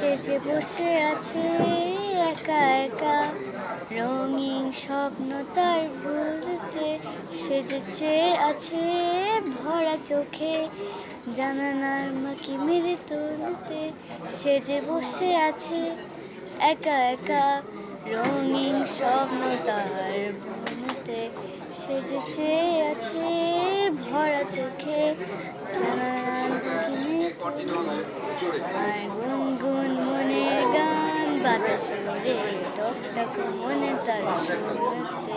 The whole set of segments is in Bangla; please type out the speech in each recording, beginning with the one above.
সে যে বসে আছে একা একা, রঙিন স্বপ্ন তার ভুলতে সে যে চেয়ে আছে ভরা চোখে, জানানার মাকি মেরে তুলতে সে যে বসে আছে একা একা, রঙিন স্বপ্ন তার ভুলতে সে যে চেয়ে আছে ভরা চোখে, জানানার মাকি রে টকটক মনে তার শুনতে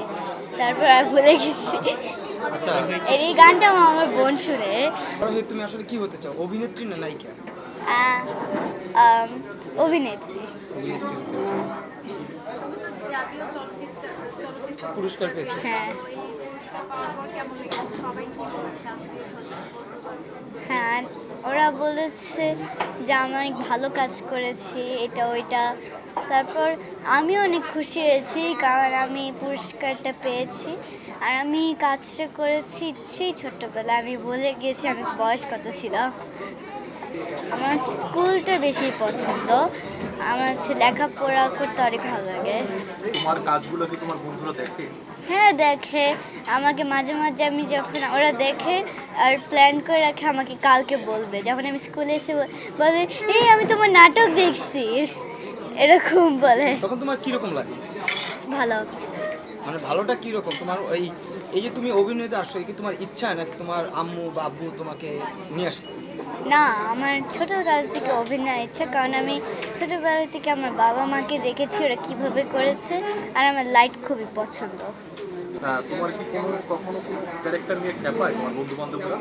তারপর আর ভুলে গেছি। আচ্ছা। এর এই গানটা আমার বোন শুনে। তুমি আসলে কি হতে চাও অভিনেত্রী না নায়িকা? অভিনেত্রী। অভিনেত্রী হতে চাও। পুরস্কার পেয়েছ। হ্যাঁ। ওরা বলেছে যে, আমি অনেক ভালো কাজ করেছি, এটা, ওইটা। তারপর আমি অনেক খুশি হয়েছি, কারণ আমি পুরস্কারটা পেয়েছি। আর আমি কাজটা করেছি সেই ছোট্টবেলায়, আমি বলে গিয়েছি আমি বয়স কত ছিল। আমার স্কুলটা বেশি পছন্দ। আমার হচ্ছে লেখাপড়া করতে অনেক ভালো লাগে। তোমার কাজগুলো কি তোমার বন্ধুরা দেখে? হ্যাঁ দেখে। আমাকে মাঝে মাঝে আমি যখন ওরা দেখে আর প্ল্যান করে রাখে আমাকে কালকে বলবে। যখন আমি স্কুলে এসে বলে এই আমি তোমার নাটক দেখছি। এরকম বলে। তখন তোমার কীরকম লাগে? ভালো। মানে ভালোটা কীরকম? তোমার এই এই যে তুমি অভিনয়তে আসছো এই কি তোমার ইচ্ছা নাকি তোমার আম্মু বা আব্বু তোমাকে নিয়ে আসছে? না আমার ছোটোবেলা থেকে অভিনয় ইচ্ছা কারণ আমি ছোটোবেলা থেকে আমার বাবা মাকে দেখেছি ওরা কীভাবে করেছে আর আমার লাইট খুবই পছন্দ। তোমার কি কোনো কখনো ক্যারেক্টার নিয়ে খেপায় তোমার বন্ধু বান্ধবরা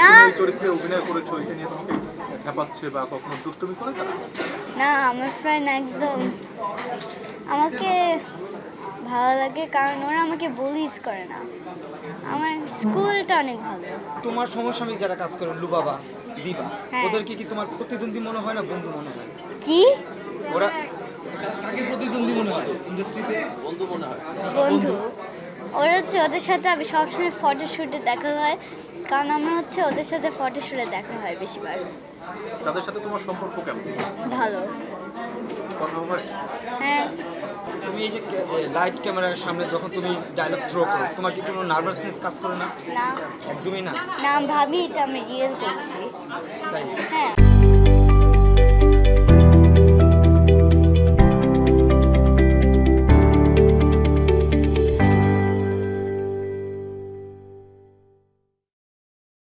না চরিত্রে অভিনয় করেছ এটা নিয়ে তোমাকে খেপাচ্ছে বা কখনো দুষ্টুমি করে না আমার ফ্রেন্ড একদম আমাকে ভালো লাগে কারণ ওরা আমাকে বলিস করে না। আমার স্কুলটা অনেক ভালো। তোমার সমসাময়িক যারা কাজ করে লুবাবা দিবা। হ্যাঁ। ওদেরকে কি তোমার প্রতিদ্বন্দ্বী মনে হয় না বন্ধু মনে হয়? কি? ওরা কাকে প্রতিদ্বন্দ্বী মনে হয়? ইন্ডাস্ট্রিতে বন্ধু ওরা হচ্ছে ওদের সাথে আমি সবসময় ফটোশ্যুটে দেখা হয়। কারণ আমার হচ্ছে ওদের সাথে ফটোশ্যুটে দেখা হয় বেশিবার। তাদের সাথে তোমার সম্পর্ক কেমন? ভালো। কথা হয় হ্যাঁ। তুমি এই যে লাইট ক্যামেরার সামনে যখন তুমি ডায়লগ থ্রো করো তোমার কি কোনো নার্ভাসনেস কাজ করে না? না। একদমই না? না আমি ভাবি এটা আমি রিয়েল করছি। তাই? হ্যাঁ।